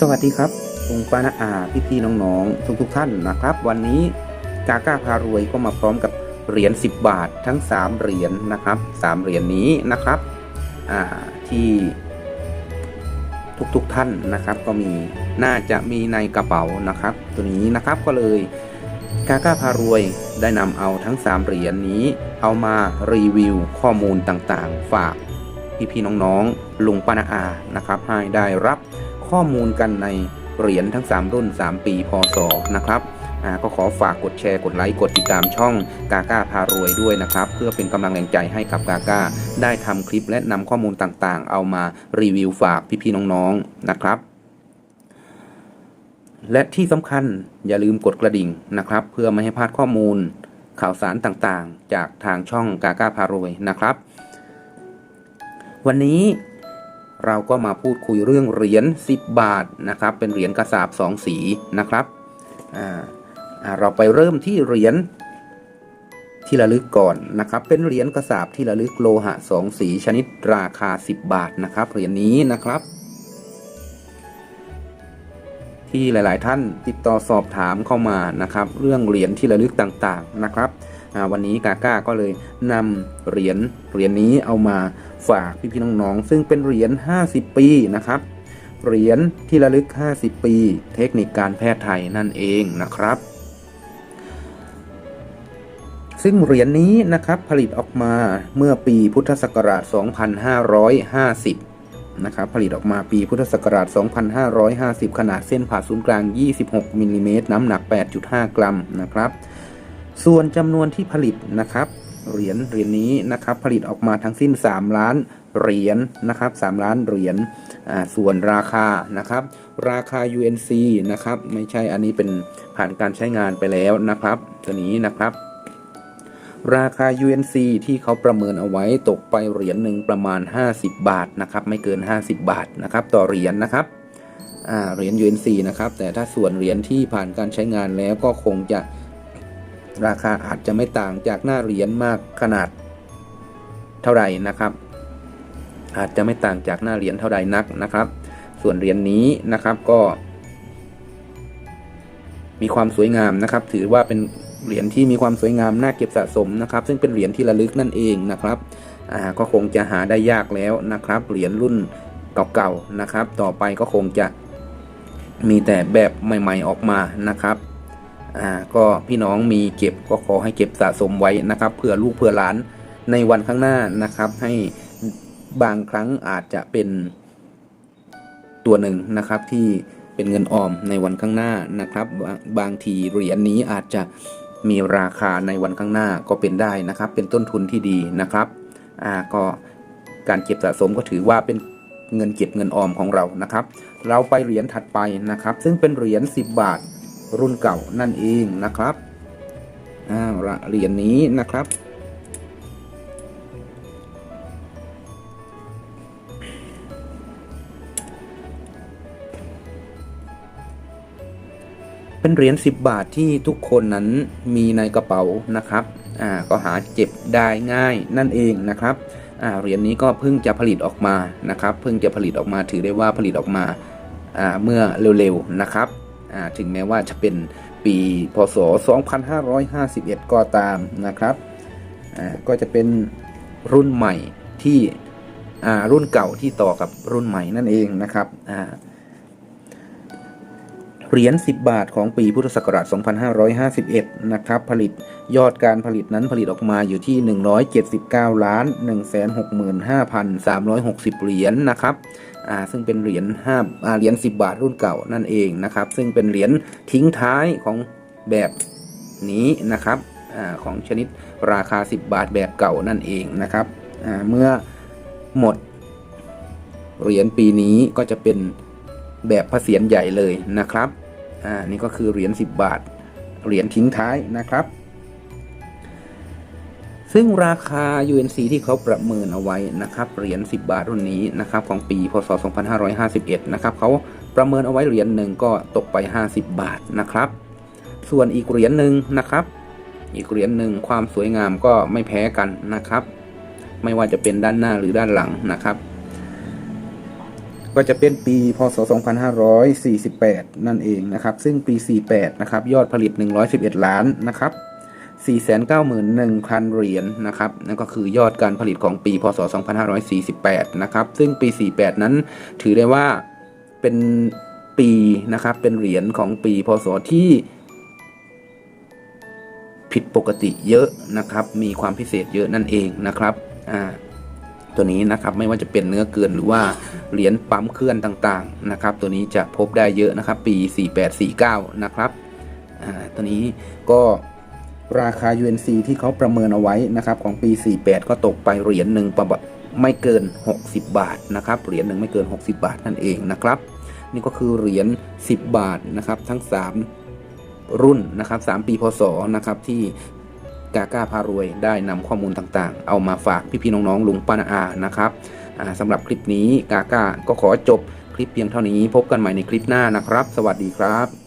สวัสดีครับลุงปานาอาพี่พี่น้องๆทุกทุกๆท่านนะครับ วันนี้กาก้าพารวยก็มาพร้อมกับเหรียญ10 บาททั้ง 3 เหรียญนะครับ3เหรียญนี้นะครับที่ทุกๆทท่านนะครับก็มีน่าจะมีในกระเป๋านะครับ ตัวนี้นะครับก็เลยกาก้าพารวยได้นำเอาทั้ง 3 เหรียญนี้เอามารีวิวข้อมูลต่างๆ ฝากพี่ๆน้องๆลุงปานาอานะครับให้ได้รับ ข้อมูลกันในเหรียญทั้ง 3 รุ่น 3 ปีพศนะครับอ่าก็ขอฝากกดแชร์กดไลค์กดติดตามช่องกาก้าพารวยด้วยนะครับ เพื่อเป็นกำลังแรงใจให้กับกาก้า ได้ทำคลิปและนำข้อมูลต่างๆ เอามารีวิวฝากพี่ๆน้องๆนะครับ และที่สำคัญอย่าลืมกดกระดิ่งนะครับ เพื่อไม่ให้พลาดข้อมูลข่าวสารต่างๆ จากทางช่องกาก้าพารวยนะครับ วันนี้ เราก็มาพูดคุยเรื่องเหรียญ10 บาทนะครับ เป็นเหรียญกระสาบสองสีนะครับเราไปเริ่มที่เหรียญที่ระลึกก่อนนะครับ เป็นเหรียญกระสาบที่ระลึกโลหะสองสีชนิดราคา 10 บาทนะครับเหรียญนี้นะครับ ที่หลาย ๆ ท่านติดต่อสอบถามเข้ามานะครับเรื่องเหรียญที่ระลึกต่าง ๆ นะครับวันนี้กาก้าก็เลยนำเหรียญเหรียญนี้เอามาฝากพี่ ๆ น้อง ๆ ซึ่งเป็นเหรียญ 50 ปีนะครับเหรียญที่ระลึก 50 ปี เทคนิคการแพทย์ไทยนั่นเองนะครับ ซึ่งเหรียญนี้นะครับผลิตออกมาเมื่อปีพุทธศักราช 2550 นะครับผลิตออกมาปีพุทธศักราช 2550 ขนาดเส้นผ่าศูนย์กลาง 26มิลลิเมตรน้ำหนัก 8.5 กรัมนะครับ ส่วนจำนวนที่ผลิตนะครับเหรียญเหรียญนี้นะครับผลิตออกมาทั้งสิ้น 3 ล้านเหรียญนะครับ3ล้านเหรียญส่วนราคานะครับ ราคา UNC นะครับไม่ใช่อันนี้เป็นผ่านการใช้งานไปแล้วนะครับตัวนี้นะครับ ราคา UNC ที่เขาประเมินเอาไว้ตกไปเหรียญหนึ่งประมาณ 50 บาทนะครับ ไม่เกิน 50 บาทนะครับ ต่อเหรียญนะครับเหรียญ UNC นะครับ แต่ถ้าส่วนเหรียญที่ผ่านการใช้งานแล้วก็คงจะราคาอาจจะไม่ต่างจากหน้าเหรียญมากขนาดเท่าไหร่นะครับ อาจจะไม่ต่างจากหน้าเหรียญเท่าใดนักนะครับ ส่วนเหรียญนี้นะครับก็ มีความสวยงามนะครับ ถือว่าเป็น เหรียญที่มีความสวยงามน่าเก็บสะสมนะครับ ซึ่งเป็นเหรียญที่ระลึกนั่นเองนะครับอ่าก็คงจะหาได้ยากแล้วนะครับ เหรียญรุ่นเก่าๆนะครับ ต่อไปก็คงจะมีแต่แบบใหม่ๆออกมานะครับอ่าก็พี่น้องมีเก็บก็ขอให้เก็บสะสมไว้นะครับเพื่อลูกเพื่อหลานในวันข้างหน้านะครับ ให้บางครั้งอาจจะเป็นตัวหนึ่งนะครับที่เป็นเงินออมในวันข้างหน้านะครับ บางบางทีเหรียญนี้อาจจะ มีราคาในวันข้างหน้าก็เป็นได้นะครับ เป็นต้นทุนที่ดีนะครับอ่าก็การเก็บสะสมก็ถือว่าเป็นเงินเก็บเงินออมของเรานะครับ เราไปเหรียญถัดไปนะครับ ซึ่งเป็นเหรียญ10 บาทรุ่นเก่านั่นเองนะครับอ่าเหรียญนี้นะครับ เป็นเหรียญ 10 บาทที่ทุกคนนั้นมีในกระเป๋านะครับอ่าก็หาเก็บได้ง่ายนั่นเองนะครับอ่าเหรียญนี้ก็เพิ่งจะผลิตออกมานะครับ เพิ่งจะผลิตออกมาถือได้ว่าผลิตออกมาอ่าเมื่อเร็วๆนะครับอ่าถึงแม้ว่าจะเป็นปีพศ 2551 ก็ตามนะครับอ่าก็จะเป็นรุ่นใหม่ที่อ่ารุ่นเก่าที่ต่อกับรุ่นใหม่นั่นเองนะครับอ่า เหรียญ 10 บาทของปีพุทธศักราช 2551 นะครับ ผลิตยอดการผลิตนั้นผลิตออกมาอยู่ที่ 179 ล้าน 165,360 เหรียญนะครับ อ่า ซึ่งเป็นเหรียญ5อ่า เหรียญ 10 บาทรุ่นเก่านั่นเองนะครับ ซึ่งเป็นเหรียญทิ้งท้ายของแบบนี้นะครับ อ่า ของชนิดราคา 10 บาทแบบเก่านั่นเองนะครับ อ่า เมื่อหมดเหรียญปีนี้ก็จะเป็นแบบพระเศียรใหญ่เลยนะครับ อ่านี่ก็คือเหรียญ10 บาท เหรียญทิ้งท้ายนะครับ ซึ่งราคา UNC ที่เขาประเมินเอาไว้นะครับเหรียญ10 บาทรุ่นนี้นะครับของปีพศ 2551 นะครับเขาประเมินเอาไว้เหรียญหนึ่งก็ตกไป 50 บาทนะครับ ส่วนอีกเหรียญหนึ่งนะครับ อีกเหรียญหนึ่งความสวยงามก็ไม่แพ้กันนะครับ ไม่ว่าจะเป็นด้านหน้าหรือด้านหลังนะครับ ก็จะเป็นปีพศ 2548 นั่นเองนะครับ ซึ่งปี 48 นะครับ ยอดผลิต 111 ล้านนะครับ 491,000 เหรียญนะครับ นั่นก็คือยอดการผลิตของปี พศ 2548 นะครับ ซึ่งปี 48 นั้นถือได้ว่าเป็นปีนะครับ เป็นเหรียญของปี พศ ที่ผิดปกติเยอะนะครับ มีความพิเศษเยอะนั่นเองนะครับ อ่า ตัวนี้นะครับไม่ว่าจะเป็นเนื้อเกินหรือว่าเหรียญปั๊มเคลื่อนต่างๆนะครับ ตัวนี้จะพบได้เยอะนะครับ ปี 4849 นะครับอ่าตัวนี้ก็ราคา UNC ที่เขาประเมินเอาไว้นะครับ ของปี 48 ก็ตกไปเหรียญหนึ่งประมาณไม่เกิน 60 บาทนะครับเหรียญหนึ่งไม่เกิน 60 บาทนั่นเองนะครับ นี่ก็คือเหรียญ10 บาทนะครับทั้ง 3 รุ่นนะครับ3ปีพศนะครับที่ กาก้าพารวยได้นำข้อมูลต่างๆ เอามาฝากพี่ๆน้องๆลุงป้าอานะครับอ่าสำหรับคลิปนี้กาก้าก็ขอจบคลิปเพียงเท่านี้พบกันใหม่ในคลิปหน้านะครับ สวัสดีครับ